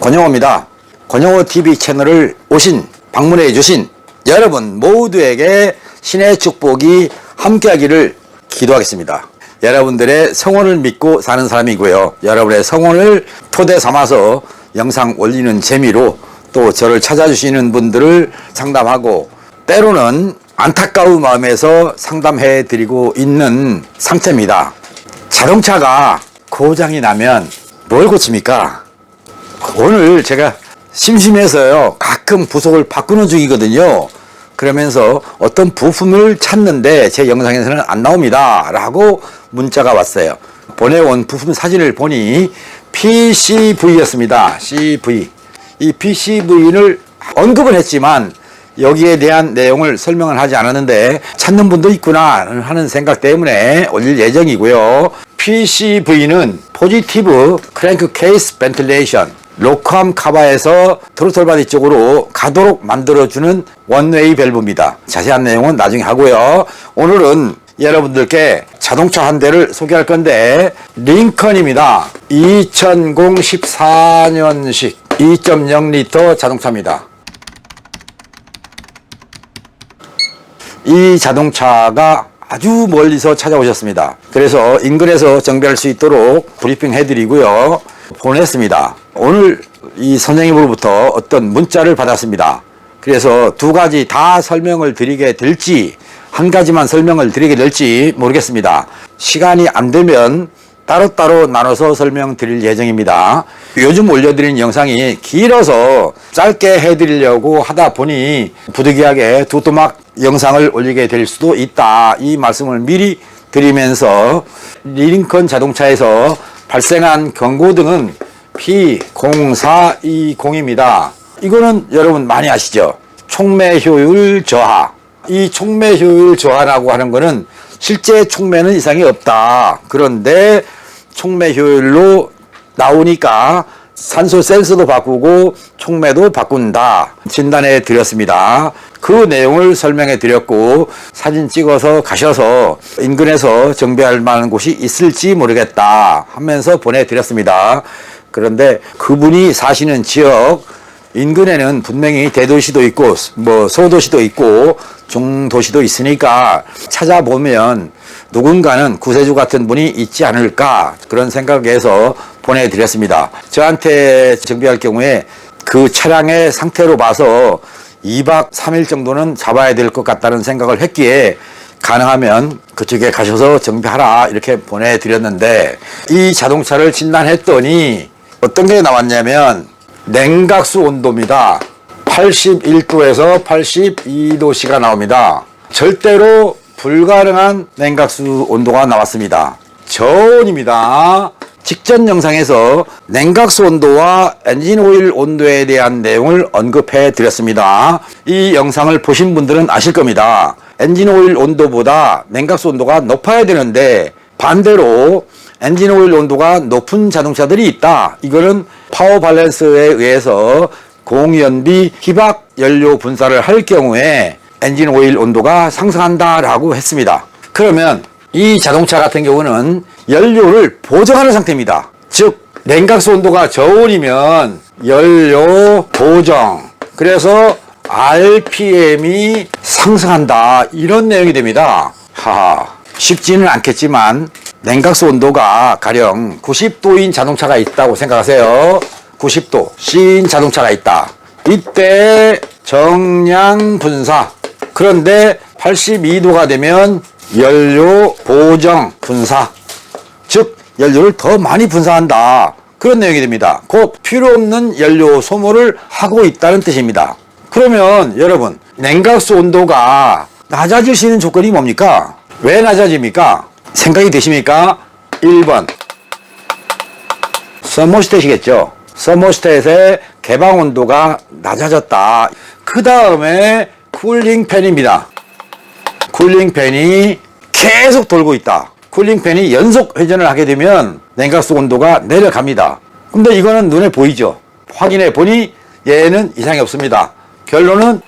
권영호입니다. 권영호 TV 채널을 오신 방문해 주신 여러분 모두에게 신의 축복이 함께하기를 기도하겠습니다. 여러분들의 성원을 믿고 사는 사람이고요. 여러분의 성원을 토대 삼아서 영상 올리는 재미로 또 저를 찾아주시는 분들을 상담하고 때로는 안타까운 마음에서 상담해 드리고 있는 상태입니다. 자동차가 고장이 나면 뭘 고칩니까? 오늘 제가 심심해서요 가끔 부속을 바꾸는 중이거든요. 그러면서 어떤 부품을 찾는데 제 영상에서는 안 나옵니다. 라고 문자가 왔어요. 보내온 부품 사진을 보니 PCV였습니다. CV 이 PCV를 언급은 했지만 여기에 대한 내용을 설명을 하지 않았는데 찾는 분도 있구나 하는 생각 때문에 올릴 예정이고요. PCV는 포지티브 크랭크 케이스 벤틸레이션 로크암 카바에서 트로틀 바디 쪽으로 가도록 만들어주는 원웨이 밸브입니다. 자세한 내용은 나중에 하고요. 오늘은 여러분들께 자동차 한 대를 소개할 건데 링컨입니다. 2014년식 2.0리터 자동차입니다. 이 자동차가 아주 멀리서 찾아오셨습니다. 그래서 인근에서 정비할 수 있도록 브리핑 해드리고요. 보냈습니다. 오늘 이 선생님으로부터 어떤 문자를 받았습니다. 그래서 두 가지 다 설명을 드리게 될지 한 가지만 설명을 드리게 될지 모르겠습니다. 시간이 안 되면 따로따로 나눠서 설명드릴 예정입니다. 요즘 올려드린 영상이 길어서 짧게 해드리려고 하다 보니 부득이하게 두토막 영상을 올리게 될 수도 있다. 이 말씀을 미리 드리면서 리링컨 자동차에서 발생한 경고 등은 P0420입니다. 이거는 여러분 많이 아시죠? 촉매 효율 저하. 이 촉매 효율 저하라고 하는 거는 실제 촉매는 이상이 없다. 그런데 촉매 효율로 나오니까 산소 센서도 바꾸고 촉매도 바꾼다. 진단해 드렸습니다. 그 내용을 설명해 드렸고 사진 찍어서 가셔서 인근에서 정비할 만한 곳이 있을지 모르겠다 하면서 보내드렸습니다. 그런데 그분이 사시는 지역 인근에는 분명히 대도시도 있고 뭐 소도시도 있고 중도시도 있으니까 찾아보면 누군가는 구세주 같은 분이 있지 않을까 그런 생각에서 보내드렸습니다. 저한테 정비할 경우에 그 차량의 상태로 봐서 2박 3일 정도는 잡아야 될 것 같다는 생각을 했기에 가능하면 그쪽에 가셔서 정비하라 이렇게 보내드렸는데 이 자동차를 진단했더니 어떤 게 나왔냐면 냉각수 온도입니다. 81도에서 82도씨가 나옵니다. 절대로 불가능한 냉각수 온도가 나왔습니다. 저온입니다. 직전 영상에서 냉각수 온도와 엔진 오일 온도에 대한 내용을 언급해 드렸습니다. 이 영상을 보신 분들은 아실 겁니다. 엔진 오일 온도보다 냉각수 온도가 높아야 되는데 반대로 엔진 오일 온도가 높은 자동차들이 있다. 이거는 파워 밸런스에 의해서 공연비 희박 연료 분사를 할 경우에 엔진 오일 온도가 상승한다라고 했습니다. 그러면 이 자동차 같은 경우는 연료를 보정하는 상태입니다. 즉 냉각수 온도가 저온이면 연료 보정. 그래서 RPM이 상승한다. 이런 내용이 됩니다. 하하. 쉽지는 않겠지만 냉각수 온도가 가령 90도인 자동차가 있다고 생각하세요. 90도 씬 자동차가 있다. 이때 정량 분사. 그런데 82도가 되면 연료 보정 분사. 즉 연료를 더 많이 분사한다. 그런 내용이 됩니다. 곧 필요 없는 연료 소모를 하고 있다는 뜻입니다. 그러면 여러분 냉각수 온도가 낮아질 수 있는 조건이 뭡니까? 왜 낮아집니까? 생각이 되십니까? 1번 서모스탯이겠죠. 서모스탯의 개방 온도가 낮아졌다. 그 다음에 쿨링팬입니다. 쿨링팬이 계속 돌고 있다. 쿨링팬이 연속 회전을 하게 되면 냉각수 온도가 내려갑니다. 근데 이거는 눈에 보이죠? 확인해 보니 얘는 이상이 없습니다. 결론은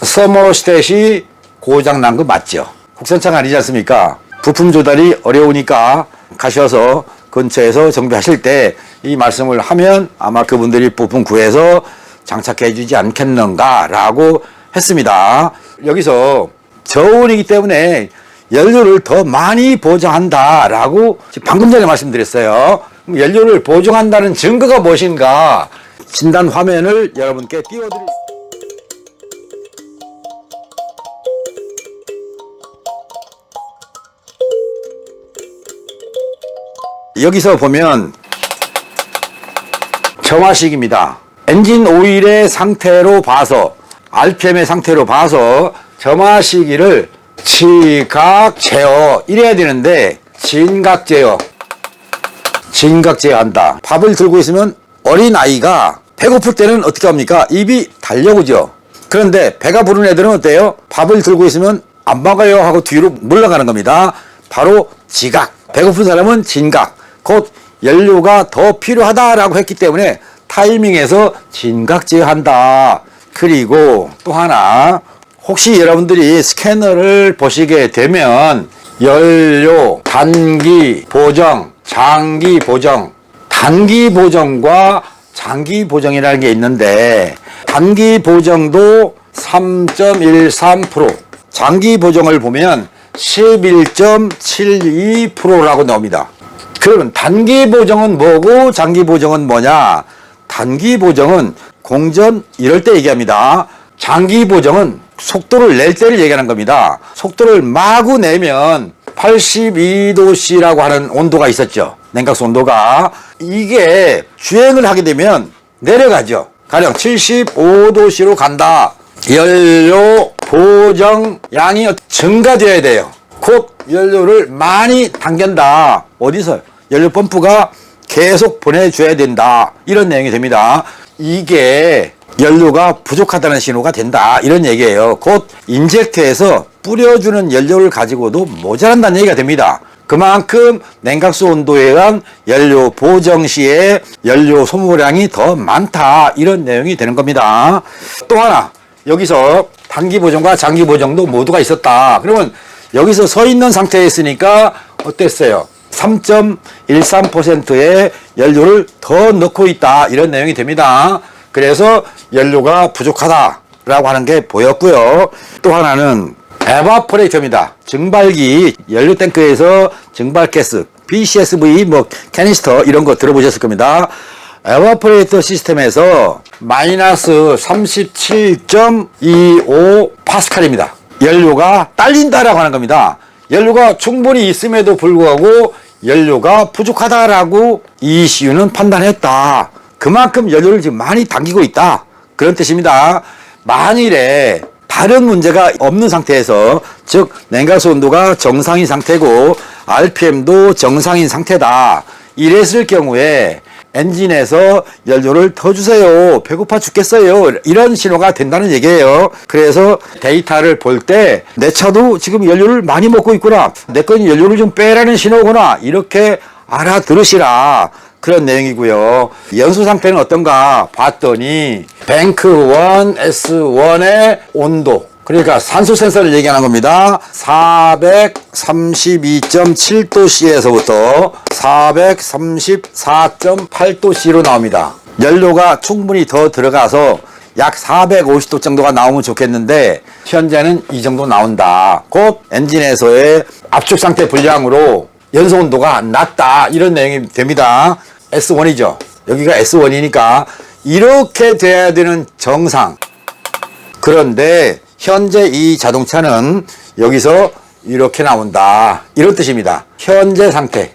서머스탯이 고장 난 거 맞죠? 국산차가 아니지 않습니까? 부품 조달이 어려우니까 가셔서 근처에서 정비하실 때 이 말씀을 하면 아마 그분들이 부품 구해서 장착해 주지 않겠는가 라고 했습니다. 여기서 저온이기 때문에 연료를 더 많이 보정한다라고 방금 전에 말씀드렸어요. 연료를 보정한다는 증거가 무엇인가? 진단 화면을 여러분께 띄워드릴 여기서 보면 점화식입니다. 엔진 오일의 상태로 봐서 RPM의 상태로 봐서 점화 시기를 지각 제어 이래야 되는데 진각 제어 진각 제어한다. 밥을 들고 있으면 어린 아이가 배고플 때는 어떻게 합니까? 입이 달려오죠. 그런데 배가 부른 애들은 어때요? 밥을 들고 있으면 안 먹어요 하고 뒤로 물러가는 겁니다. 바로 지각. 배고픈 사람은 진각. 곧 연료가 더 필요하다라고 했기 때문에 타이밍에서 진각 제어한다. 그리고 또 하나 혹시 여러분들이 스캐너를 보시게 되면 연료, 단기 보정, 장기 보정, 단기 보정과 장기 보정이라는 게 있는데 단기 보정도 3.13%, 장기 보정을 보면 11.72%라고 나옵니다. 그러면 단기 보정은 뭐고 장기 보정은 뭐냐? 단기 보정은 공전 이럴 때 얘기합니다. 장기 보정은 속도를 낼 때를 얘기하는 겁니다. 속도를 마구 내면 82도씨라고 하는 온도가 있었죠. 냉각수 온도가. 이게 주행을 하게 되면 내려가죠. 가령 75도씨로 간다. 연료 보정 양이 증가되어야 돼요. 곧 연료를 많이 당긴다. 어디서? 연료 펌프가 계속 보내줘야 된다. 이런 내용이 됩니다. 이게 연료가 부족하다는 신호가 된다. 이런 얘기예요. 곧 인젝터에서 뿌려주는 연료를 가지고도 모자란다는 얘기가 됩니다. 그만큼 냉각수 온도에 의한 연료 보정 시에 연료 소모량이 더 많다. 이런 내용이 되는 겁니다. 또 하나, 여기서 단기 보정과 장기 보정도 모두가 있었다. 그러면 여기서 서 있는 상태에 있으니까 어땠어요? 3.13%의 연료를 더 넣고 있다. 이런 내용이 됩니다. 그래서 연료가 부족하다라고 하는 게 보였고요. 또 하나는 에바포레이터입니다. 증발기 연료 탱크에서 증발 가스 BCSV 뭐 캐니스터 이런 거 들어보셨을 겁니다. 에바포레이터 시스템에서 마이너스 37.25 파스칼입니다. 연료가 딸린다라고 하는 겁니다. 연료가 충분히 있음에도 불구하고 연료가 부족하다라고 ECU는 판단했다. 그만큼 연료를 지금 많이 당기고 있다. 그런 뜻입니다. 만일에 다른 문제가 없는 상태에서 즉 냉각수 온도가 정상인 상태고 RPM도 정상인 상태다. 이랬을 경우에 엔진에서 연료를 더 주세요. 배고파 죽겠어요. 이런 신호가 된다는 얘기예요. 그래서 데이터를 볼 때 내 차도 지금 연료를 많이 먹고 있구나. 내 건 연료를 좀 빼라는 신호구나. 이렇게 알아들으시라. 그런 내용이고요. 연소 상태는 어떤가 봤더니 뱅크 1 S1의 온도 그러니까 산소 센서를 얘기하는 겁니다. 432.7도씨에서부터 434.8도씨로 나옵니다. 연료가 충분히 더 들어가서 약 450도 정도가 나오면 좋겠는데 현재는 이 정도 나온다. 곧 엔진에서의 압축 상태 불량으로 연소 온도가 낮다. 이런 내용이 됩니다. S1이죠. 여기가 S1이니까 이렇게 돼야 되는 정상. 그런데 현재 이 자동차는 여기서 이렇게 나온다. 이런 뜻입니다. 현재 상태.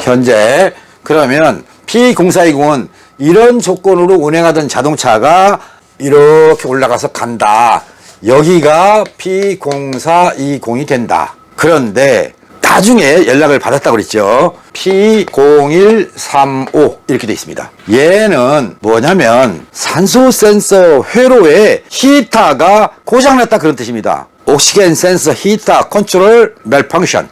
현재. 그러면 P0420은 이런 조건으로 운행하던 자동차가 이렇게 올라가서 간다. 여기가 P0420이 된다. 그런데 나중에 연락을 받았다고 그랬죠. P0135 이렇게 돼 있습니다. 얘는 뭐냐면 산소 센서 회로에 히터가 고장났다 그런 뜻입니다. 옥시겐 센서 히터 컨트롤 멜펑션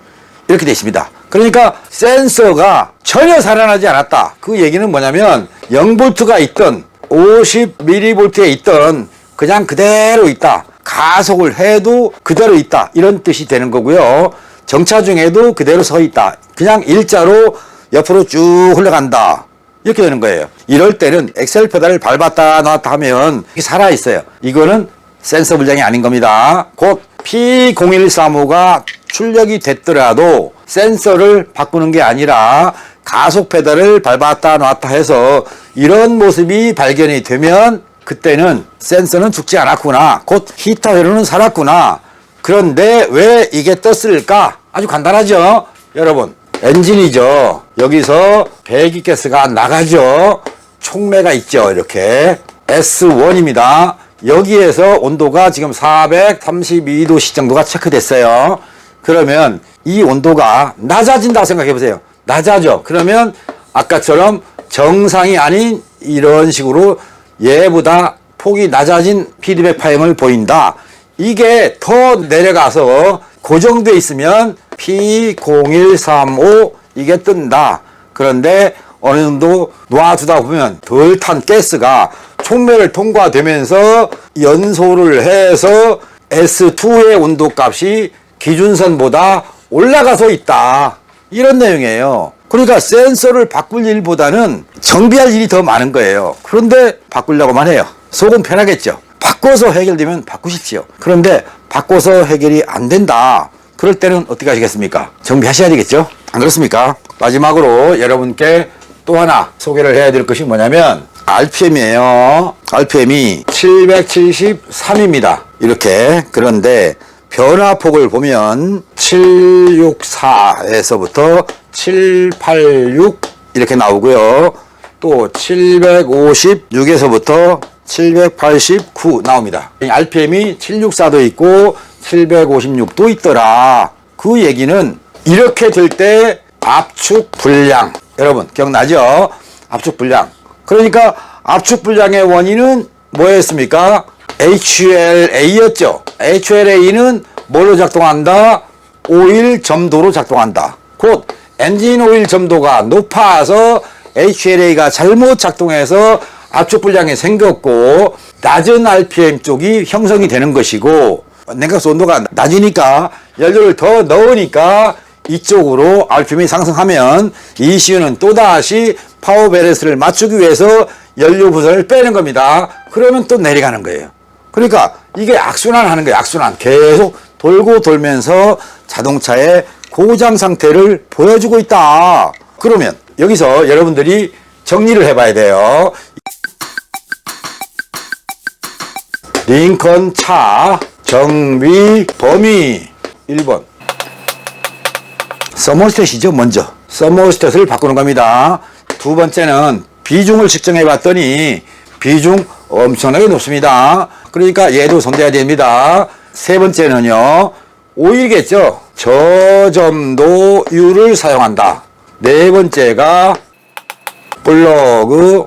이렇게 돼 있습니다. 그러니까 센서가 전혀 살아나지 않았다. 그 얘기는 뭐냐면 0볼트가 있던 50mV에 있던 그냥 그대로 있다. 가속을 해도 그대로 있다. 이런 뜻이 되는 거고요. 정차 중에도 그대로 서 있다. 그냥 일자로 옆으로 쭉 흘러간다. 이렇게 되는 거예요. 이럴 때는 엑셀 페달을 밟았다 놨다 하면 이게 살아 있어요. 이거는 센서 불량이 아닌 겁니다. 곧 P0135가 출력이 됐더라도 센서를 바꾸는 게 아니라 가속 페달을 밟았다 놨다 해서 이런 모습이 발견이 되면 그때는 센서는 죽지 않았구나. 곧 히터 회로는 살았구나. 그런데 왜 이게 떴을까? 아주 간단하죠. 여러분, 엔진이죠. 여기서 배기가스가 나가죠. 촉매가 있죠. 이렇게. S1입니다. 여기에서 온도가 지금 432도씨 정도가 체크됐어요. 그러면 이 온도가 낮아진다고 생각해 보세요. 낮아져. 그러면 아까처럼 정상이 아닌 이런 식으로 얘보다 폭이 낮아진 피드백 파형을 보인다. 이게 더 내려가서 고정돼 있으면 P0135 이게 뜬다. 그런데 어느 정도 놔두다 보면 덜 탄 가스가 촉매를 통과되면서 연소를 해서 S2의 온도 값이 기준선보다 올라가서 있다. 이런 내용이에요. 그러니까 센서를 바꿀 일보다는 정비할 일이 더 많은 거예요. 그런데 바꾸려고만 해요. 속은 편하겠죠. 바꿔서 해결되면 바꾸십시오. 그런데 바꿔서 해결이 안 된다. 그럴 때는 어떻게 하시겠습니까? 정비하셔야 되겠죠? 안 그렇습니까? 마지막으로 여러분께 또 하나 소개를 해야 될 것이 뭐냐면 RPM이에요. RPM이 773입니다. 이렇게. 그런데 변화폭을 보면 764에서부터 786 이렇게 나오고요. 또 756에서부터 789 나옵니다. RPM이 764도 있고 756도 있더라. 그 얘기는 이렇게 될 때 압축 불량. 여러분 기억나죠? 압축 불량. 그러니까 압축 불량의 원인은 뭐였습니까? HLA였죠. HLA는 뭘로 작동한다? 오일 점도로 작동한다. 곧 엔진 오일 점도가 높아서 HLA가 잘못 작동해서 압축 불량이 생겼고 낮은 RPM 쪽이 형성이 되는 것이고 냉각수 온도가 낮으니까 연료를 더 넣으니까 이쪽으로 RPM이 상승하면 ECU는 또다시 파워 밸런스를 맞추기 위해서 연료 부선을 빼는 겁니다. 그러면 또 내려가는 거예요. 그러니까 이게 악순환 하는 거예요. 악순환. 계속 돌고 돌면서 자동차의 고장 상태를 보여주고 있다. 그러면 여기서 여러분들이 정리를 해봐야 돼요. 링컨 차 정비 범위 1번. 서머스탯이죠 먼저. 서머스탯을 바꾸는 겁니다. 두 번째는 비중을 측정해 봤더니 비중 엄청나게 높습니다. 그러니까 얘도 손대야 됩니다. 세 번째는요 오일이겠죠? 저점도유를 사용한다. 네 번째가 플러그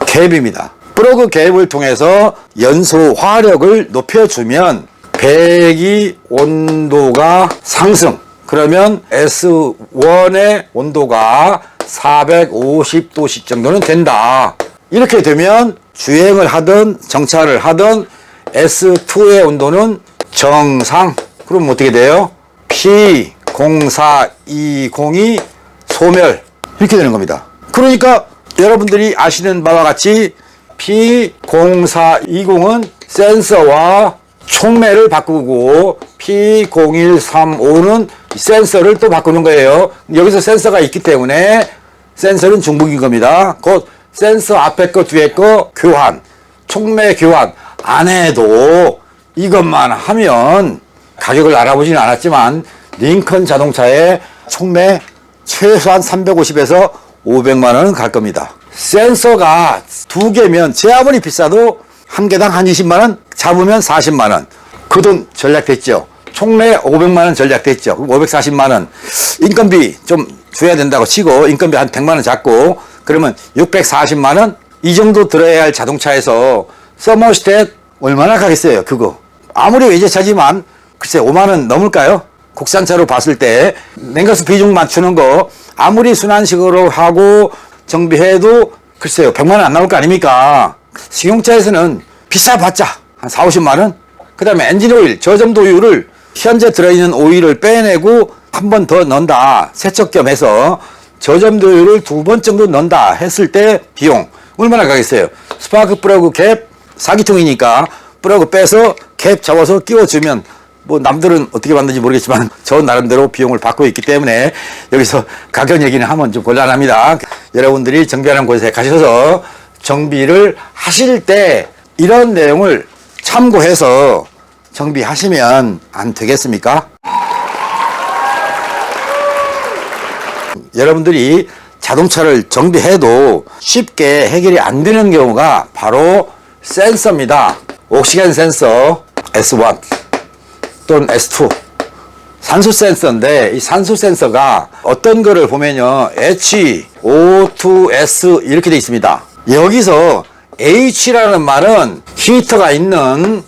갭입니다. 플러그 갭을 통해서 연소 화력을 높여주면 배기 온도가 상승. 그러면 S1의 온도가 450도씨 정도는 된다. 이렇게 되면 주행을 하든 정차를 하든 S2의 온도는 정상. 그럼 어떻게 돼요? P0420이 소멸. 이렇게 되는 겁니다. 그러니까 여러분들이 아시는 바와 같이 P0420은 센서와 촉매를 바꾸고 P0135는 센서를 또 바꾸는 거예요. 여기서 센서가 있기 때문에 센서는 중복인 겁니다. 곧 센서 앞에 거 뒤에 거 교환, 촉매 교환 안 해도 이것만 하면 가격을 알아보지는 않았지만 링컨 자동차의 촉매 최소한 350에서 500만 원은 갈 겁니다. 센서가 두 개면 제 아무리 비싸도 한 개당 한 20만 원, 잡으면 40만 원. 그 돈 전략됐죠. 총매 500만 원 전략됐죠. 그럼 540만 원. 인건비 좀 줘야 된다고 치고 인건비 한 100만 원 잡고 그러면 640만 원? 이 정도 들어야 할 자동차에서 서머스탯 얼마나 가겠어요, 그거. 아무리 외제차지만 글쎄 5만 원 넘을까요? 국산차로 봤을 때 냉각수 비중 맞추는 거 아무리 순환식으로 하고 정비해도 글쎄요 100만 원 안 나올 거 아닙니까? 승용차에서는 비싸봤자 한 4, 50만 원? 그 다음에 엔진 오일 저점도유를 현재 들어있는 오일을 빼내고 한 번 더 넣는다. 세척 겸 해서 저점도율을 두번 정도 넣는다 했을 때 비용 얼마나 가겠어요? 스파크 플러그 캡 사기통이니까 플러그 빼서 캡 잡아서 끼워주면 뭐 남들은 어떻게 만드는지 모르겠지만 저 나름대로 비용을 받고 있기 때문에 여기서 가격 얘기는 하면 좀 곤란합니다. 여러분들이 정비하는 곳에 가셔서 정비를 하실 때 이런 내용을 참고해서 정비하시면 안 되겠습니까? 여러분들이 자동차를 정비해도 쉽게 해결이 안 되는 경우가 바로 센서입니다. 옥시겐 센서 S1 또는 S2 산소 센서인데 이 산소 센서가 어떤 거를 보면요 HO2S 이렇게 돼 있습니다. 여기서 H라는 말은 히터가 있는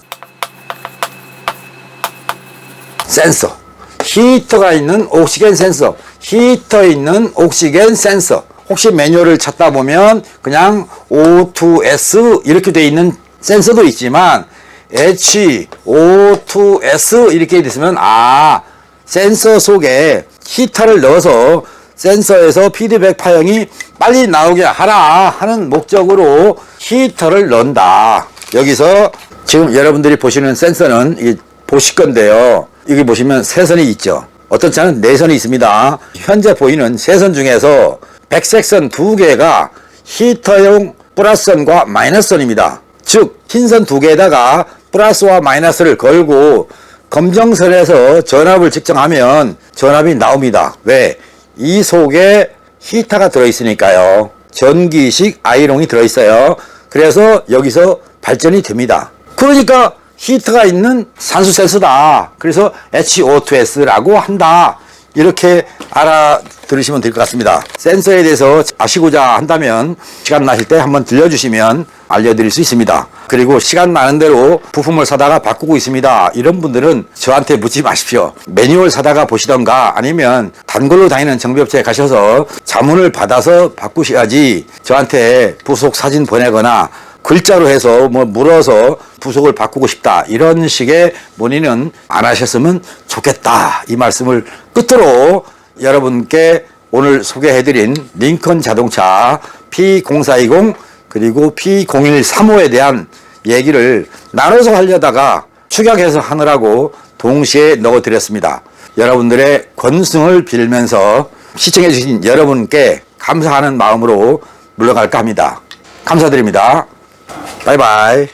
센서 히터가 있는 옥시겐 센서 히터에 있는 옥시겐 센서 혹시 매뉴얼을 찾다 보면 그냥 O2S 이렇게 돼 있는 센서도 있지만 HO2S 이렇게 돼 있으면 아 센서 속에 히터를 넣어서 센서에서 피드백 파형이 빨리 나오게 하라 하는 목적으로 히터를 넣는다. 여기서 지금 여러분들이 보시는 센서는 이 보실 건데요. 여기 보시면 세 선이 있죠. 어떤 차는 네 선이 있습니다. 현재 보이는 세선 중에서 백색 선 두 개가 히터용 플러스 선과 마이너스 선입니다. 즉, 흰선 두 개에다가 플러스와 마이너스를 걸고 검정선에서 전압을 측정하면 전압이 나옵니다. 왜? 이 속에 히터가 들어있으니까요. 전기식 아이롱이 들어있어요. 그래서 여기서 발전이 됩니다. 그러니까 히터가 있는 산수 센서다. 그래서 HO2S라고 한다. 이렇게 알아들으시면 될 것 같습니다. 센서에 대해서 아시고자 한다면 시간 나실 때 한번 들려주시면 알려드릴 수 있습니다. 그리고 시간 나는 대로 부품을 사다가 바꾸고 있습니다. 이런 분들은 저한테 묻지 마십시오. 매뉴얼 사다가 보시던가 아니면 단골로 다니는 정비업체에 가셔서 자문을 받아서 바꾸셔야지 저한테 부속 사진 보내거나 글자로 해서 뭐 물어서 부속을 바꾸고 싶다 이런 식의 문의는 안 하셨으면 좋겠다 이 말씀을 끝으로 여러분께 오늘 소개해드린 링컨 자동차 P0420 그리고 P0135에 대한 얘기를 나눠서 하려다가 축약해서 하느라고 동시에 넣어드렸습니다. 여러분들의 권승을 빌면서 시청해주신 여러분께 감사하는 마음으로 물러갈까 합니다. 감사드립니다. 拜拜。